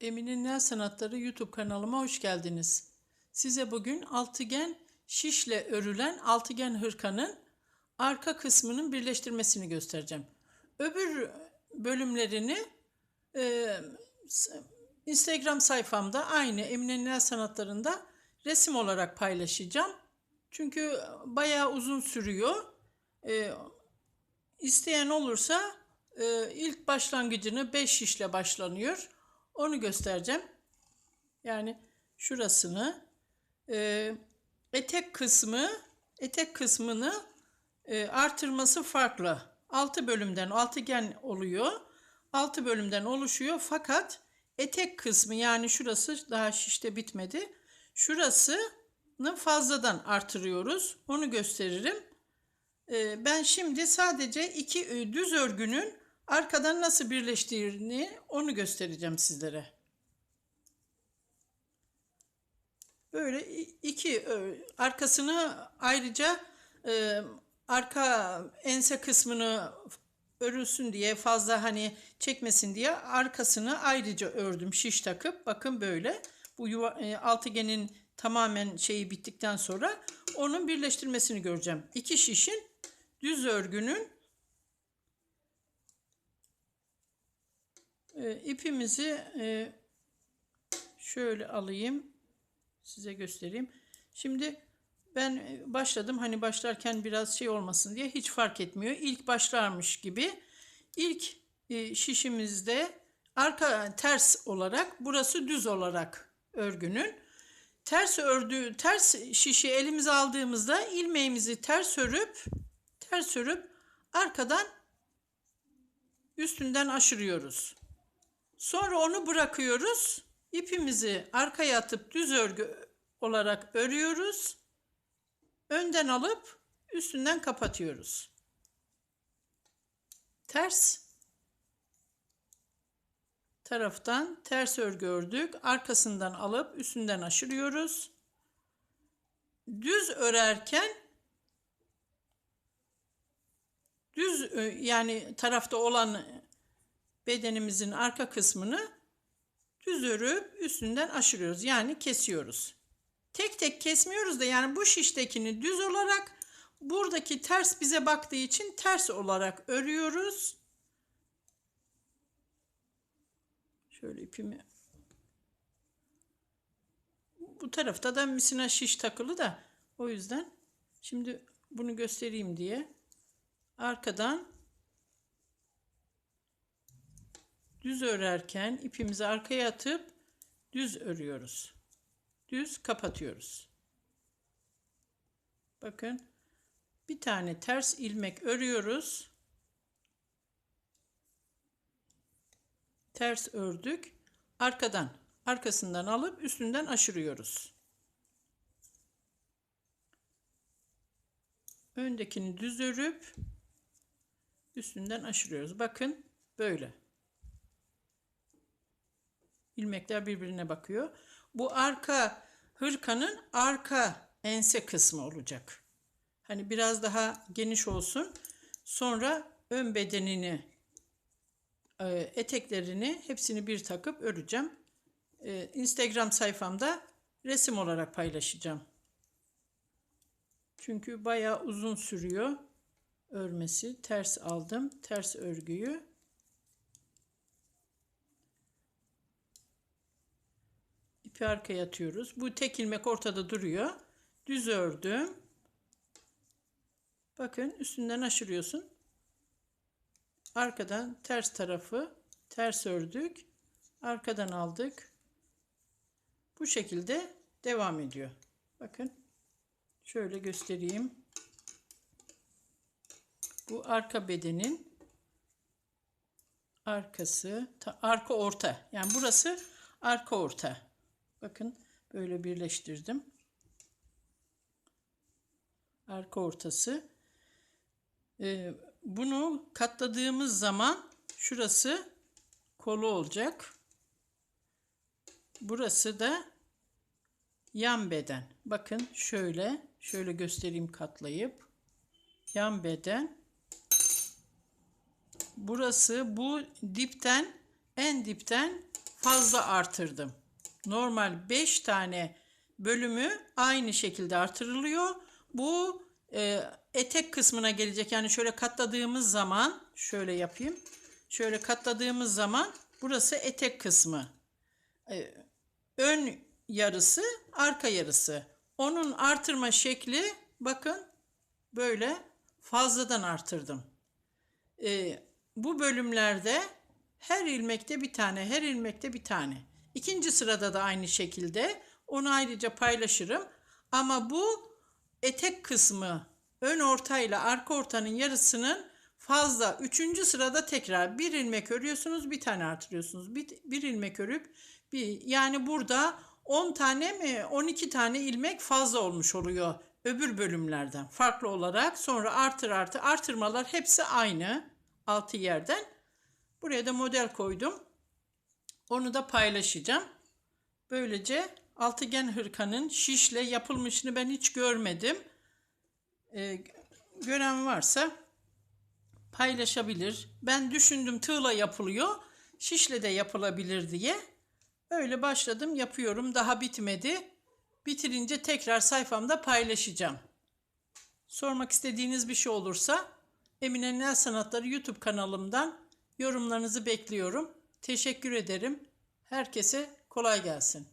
Emine'nin El Sanatları YouTube kanalıma hoş geldiniz. Size bugün altıgen şişle örülen altıgen hırkanın arka kısmının birleştirmesini göstereceğim. Öbür bölümlerini e, Instagram sayfamda aynı Emine'nin El Sanatları'nda resim olarak paylaşacağım. Çünkü bayağı uzun sürüyor. E, İsteyen olursa e, ilk başlangıcını 5 şişle başlanıyor. Onu göstereceğim. Yani şurasını e, etek kısmı etek kısmını e, artırması farklı. 6 bölümden altıgen oluyor. 6 bölümden oluşuyor fakat etek kısmı yani şurası daha şişte bitmedi. Şurasını fazladan artırıyoruz. Onu gösteririm. Ee, Ben şimdi sadece iki e, düz örgünün arkadan nasıl birleştiğini onu göstereceğim sizlere. Böyle iki arkasını ayrıca e, arka ense kısmını örülsün diye fazla hani çekmesin diye arkasını ayrıca ördüm şiş takıp bakın böyle bu yuva, e, altıgenin tamamen şeyi bittikten sonra onun birleştirmesini göreceğim. İki şişin düz örgünün e, ipimizi şöyle alayım size göstereyim. Şimdi ben başladım hani başlarken biraz şey olmasın diye hiç fark etmiyor. İlk başlarmış gibi ilk e, şişimizde arka ters olarak burası düz olarak örgünün ters ördüğü ters şişi elimize aldığımızda ilmeğimizi ters örüp ters örüp arkadan üstünden aşırıyoruz. Sonra onu bırakıyoruz. İpimizi arkaya atıp düz örgü olarak örüyoruz. Önden alıp üstünden kapatıyoruz. Ters taraftan ters örgü ördük. Arkasından alıp üstünden aşırıyoruz. Düz örerken düz e, yani tarafta olan bedenimizin arka kısmını düz örüp üstünden aşırıyoruz. Yani kesiyoruz. Tek tek kesmiyoruz da yani bu şiştekini düz olarak buradaki ters bize baktığı için ters olarak örüyoruz. Şöyle ipimi bu tarafta da misina şiş takılı da o yüzden şimdi bunu göstereyim diye arkadan düz örerken ipimizi arkaya atıp düz örüyoruz. Düz kapatıyoruz. Bakın bir tane ters ilmek örüyoruz. Ters ördük. Arkadan, arkasından alıp üstünden aşırıyoruz. Öndekini düz örüp üstünden aşırıyoruz. Bakın böyle. İlmekler birbirine bakıyor. Bu arka hırkanın arka ense kısmı olacak. Hani biraz daha geniş olsun. Sonra ön bedenini, e, eteklerini hepsini bir takıp öreceğim. E, Instagram sayfamda resim olarak paylaşacağım. Çünkü bayağı uzun sürüyor örmesi. Ters aldım. Ters örgüyü ipi arkaya atıyoruz. Bu tek ilmek ortada duruyor. Düz ördüm. Bakın üstünden aşırıyorsun. Arkadan ters tarafı ters ördük. Arkadan aldık. Bu şekilde devam ediyor. Bakın şöyle göstereyim. Bu arka bedenin arkası, ta- arka orta. Yani burası arka orta. Bakın böyle birleştirdim. Arka ortası. Ee, bunu katladığımız zaman şurası kolu olacak. Burası da yan beden. Bakın şöyle, şöyle göstereyim katlayıp. Yan beden. Burası bu dipten en dipten fazla artırdım. Normal 5 tane bölümü aynı şekilde artırılıyor. Bu e, etek kısmına gelecek. Yani şöyle katladığımız zaman şöyle yapayım. Şöyle katladığımız zaman burası etek kısmı. E, ön yarısı, arka yarısı. Onun artırma şekli bakın böyle fazladan artırdım. E, bu bölümlerde her ilmekte bir tane, her ilmekte bir tane. İkinci sırada da aynı şekilde onu ayrıca paylaşırım. Ama bu etek kısmı ön orta ile arka ortanın yarısının fazla. Üçüncü sırada tekrar bir ilmek örüyorsunuz, bir tane artırıyorsunuz. Bir, bir ilmek örüp bir yani burada 10 tane mi 12 tane ilmek fazla olmuş oluyor öbür bölümlerden farklı olarak. Sonra artır artı artırmalar hepsi aynı altı yerden. Buraya da model koydum. Onu da paylaşacağım. Böylece altıgen hırkanın şişle yapılmışını ben hiç görmedim. Ee, gören varsa paylaşabilir. Ben düşündüm tığla yapılıyor. Şişle de yapılabilir diye. Öyle başladım yapıyorum. Daha bitmedi. Bitirince tekrar sayfamda paylaşacağım. Sormak istediğiniz bir şey olursa Emine El Sanatları YouTube kanalımdan yorumlarınızı bekliyorum. Teşekkür ederim. Herkese kolay gelsin.